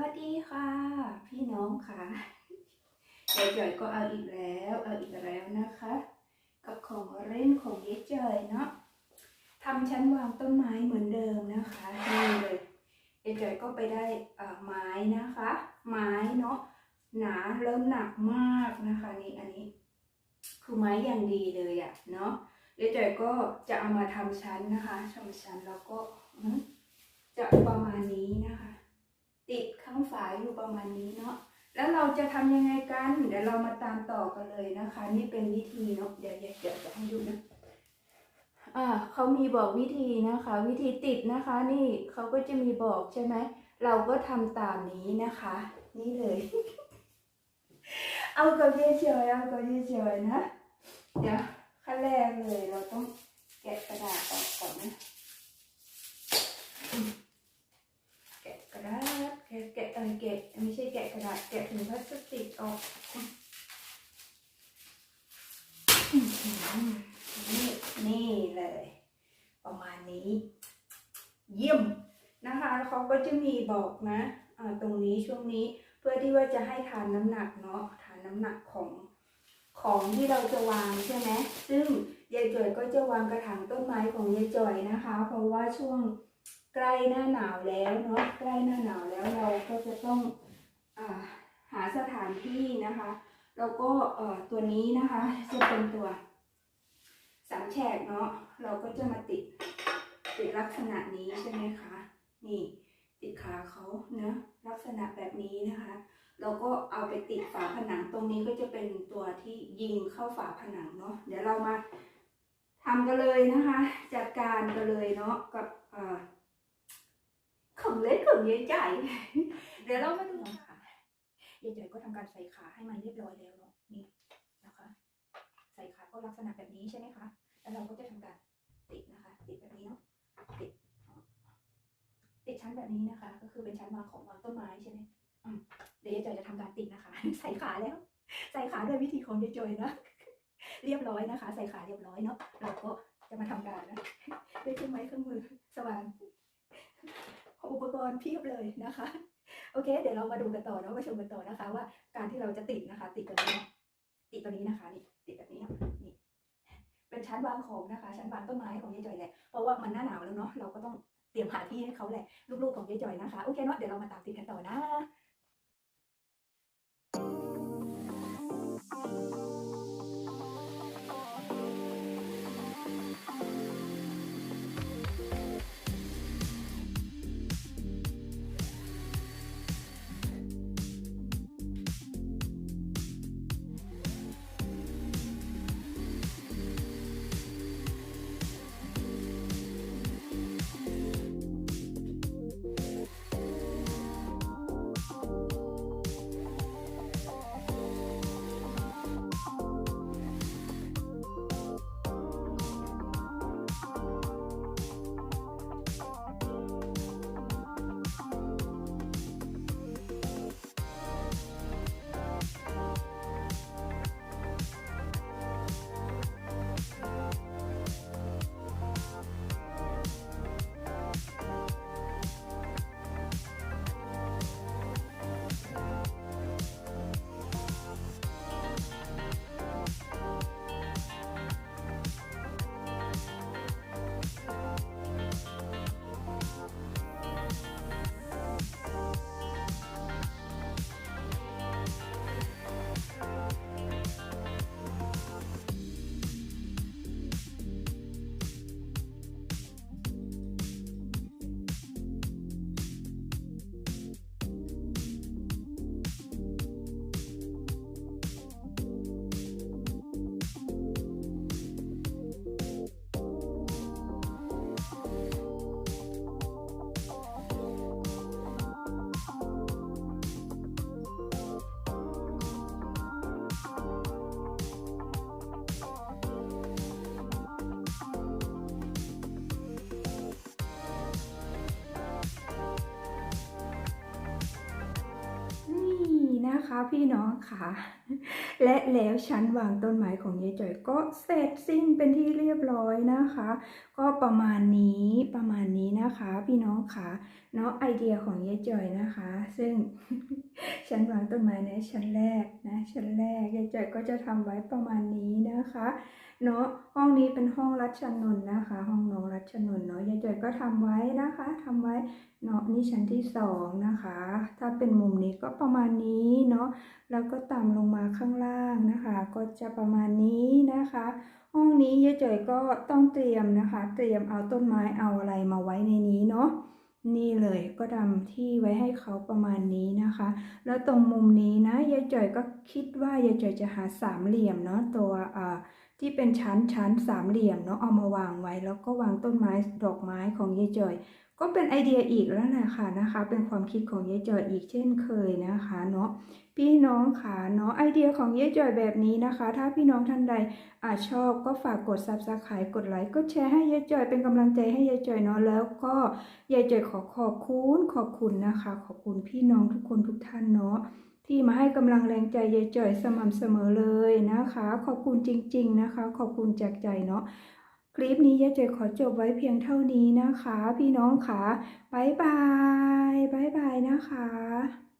วัสดีค่ะ พี่น้องค่ะยายจ่อยก็เอาอีกแล้ว เอาอีกแล้วนะคะ กับของเล่นของยายจ่อยเนาะทำชั้นวางต้นไม้เหมือนเดิมนะคะนี่เลยยายจ่อยก็ไปได้อ่ไม้นะคะ ไม้เนาะหนาเริ่มหนักมากนะคะนี่อันนี้ คือไม้อย่างดีเลยอะเนาะยายจอยก็จะเอามาทำชั้นนะคะทำชั้นแล้วก็จะประมาณนี้นะคะ ติดข้างฝาอยู่ประมาณนี้เนาะแล้วเราจะทำยังไงกัน เดี๋ยวเรามาตามต่อกันเลยนะคะ นี่เป็นวิธีเนาะเดี๋ยวเดี๋ยวเดี๋ยวจะให้ดูนะอ่าเขามีบอกวิธีนะคะ วิธีติดนะคะ นี่เขาก็จะมีบอกใช่ไหมเราก็ทำตามนี้นะคะ นี่เลย เอากับเฉยเอากับเฉยนะเดี๋ยวขั้นแรกเลยเราต้องแกะกะดาษออกก่อนนะ แกะกระดาษแกะแกะเออแกะไม่ใช่แกะกระดาษแกะถุงพลาสติกออกอื้อหือ นี่นี่เลย ประมาณนี้ เยี่ยมนะคะแล้วเขาก็จะมีบอกนะตรงนี้ช่วงนี้เพื่อที่ว่าจะให้ทานน้ำหนักเนาะทานน้ำหนักของของที่เราจะวางใช่ไหมซึ่งยายจ่อยก็จะวางกระถางต้นไม้ของยายจ่อยนะคะ เพราะว่าช่วงใกล้หน้าหนาวแล้วเนาะใกล้หน้าหนาวแล้วเราก็จะต้องอหาสถานที่นะคะ แล้วก็ตัวนี้นะคะจะเป็นตัว สามแฉกเนาะเราก็จะมาติดติดลักษณะนี้ใช่ไหมคะนี่ติดขาเขาเนะลักษณะแบบนี้นะคะ เราก็เอาไปติดฝาผนังตรงนี้ก็จะเป็นตัวที่ยิงเข้าฝาผนังเนาะเดี๋ยวเรามาทำกันเลยนะคะ จัดการกันเลยเนาะกับของเล่นของยายจ่อยเดี๋ยวเรามาดูค่ะยายจ่อยก็ทำการใส่ขาให้มันเรียบร้อยแล้วเนาะ ก็ลักษณะแบบนี้ใช่ไหมคะ แล้วเราก็จะทำการติดนะคะ ติดแบบนี้เนาะ ติด ติดชั้นแบบนี้นะคะ ก็คือเป็นชั้นวางของวางต้นไม้ใช่ไหมเดี๋ยวยายจอยจะทำการติดนะคะ ใส่ขาแล้ว ใส่ขาด้วยวิธีของยายจอยนะ เรียบร้อยนะคะ ใส่ขาเรียบร้อยเนาะ เราก็จะมาทำการนะด้วยเครื่องไม้เครื่องมือสว่านอุปกรณ์เพียบเลยนะคะ โอเค เดี๋ยวเรามาดูกันต่อเนาะมาชมกันต่อนะคะ ว่าการที่เราจะติดนะคะ ติดตันเนาะ ติดตัวนี้นะคะนี่ติดแบบนี้เนาะนี่เป็นชั้นวางของนะคะ ชั้นวางต้นไม้ของยายจอยแหละเพราะว่ามันหน้าหนาวแล้วเนาะเราก็ต้องเตรียมหาที่ให้เขาแหละลูกๆของยายจอยนะคะโอเคเนาะเดี๋ยวเรามาตามติดกันต่อนะ พี่น้องค่ะ และแล้วชั้นวางต้นไม้ของยายจ่อยก็เสร็จสิ้นเป็นที่เรียบร้อยนะคะ ก็ประมาณนี้ประมาณนี้นะคะ พี่น้องค่ะเนาะไอเดียของยายจ่อยนะคะ ซึ่งชั้นวางต้นไม้ในชั้นแรกนะชั้นแรกยายจ่อยก็จะทำไว้ประมาณนี้นะคะ เนาะห้องนี้เป็นห้องรัชนนท์นะคะ ห้องน้องรัชนนท์เนาะยายจ่อยก็ทำไว้นะคะทำไว้เนาะนี่ชั้นที่สองนะคะ ถ้าเป็นมุมนี้ก็ประมาณนี้เนาะแล้วก็ต่ำลงมาข้างล่างนะคะ ก็จะประมาณนี้นะคะ ห้องนี้ยายจ่อยก็ต้องเตรียมนะคะ เตรียมเอาต้นไม้เอาอะไรมาไว้ในนี้เนาะนี่เลยก็ทำที่ไว้ให้เขาประมาณนี้นะคะ แล้วตรงมุมนี้นะยายจ่อยก็คิดว่ายายจ่อยจะหาสามเหลี่ยมเนาะตัวอ่า ที่เป็นชั้นชั้นสามเหลี่ยมเนาะเอามาวางไว้ แล้วก็วางต้นไม้ดอกไม้ของยายจอย ก็เป็นไอเดียอีกแล้วแหละค่ะนะคะ เป็นความคิดของยายจอยอีกเช่นเคยนะคะเนาะพี่น้องค่ะเนาะไอเดียของยายจอยแบบนี้นะคะ ถ้าพี่น้องท่านใดอาจชอบก็ฝากกด subscribe กดไลค์กดแชร์ให้ยายจอยเป็นกำลังใจให้ยายจอยเนาะแล้วก็ยายจอยขอขอบคุณขอบคุณนะคะ ขอบคุณพี่น้องทุกคนทุกท่านเนาะ ที่มาให้กำลังแรงใจยายจ่อยสม่ำเสมอเลยนะคะ ขอบคุณจริง ๆนะคะ ขอบคุณจากใจเนาะคลิปนี้ยายจ่อยขอจบไว้เพียงเท่านี้นะคะ พี่น้องค่ะบายบายบายบายนะคะ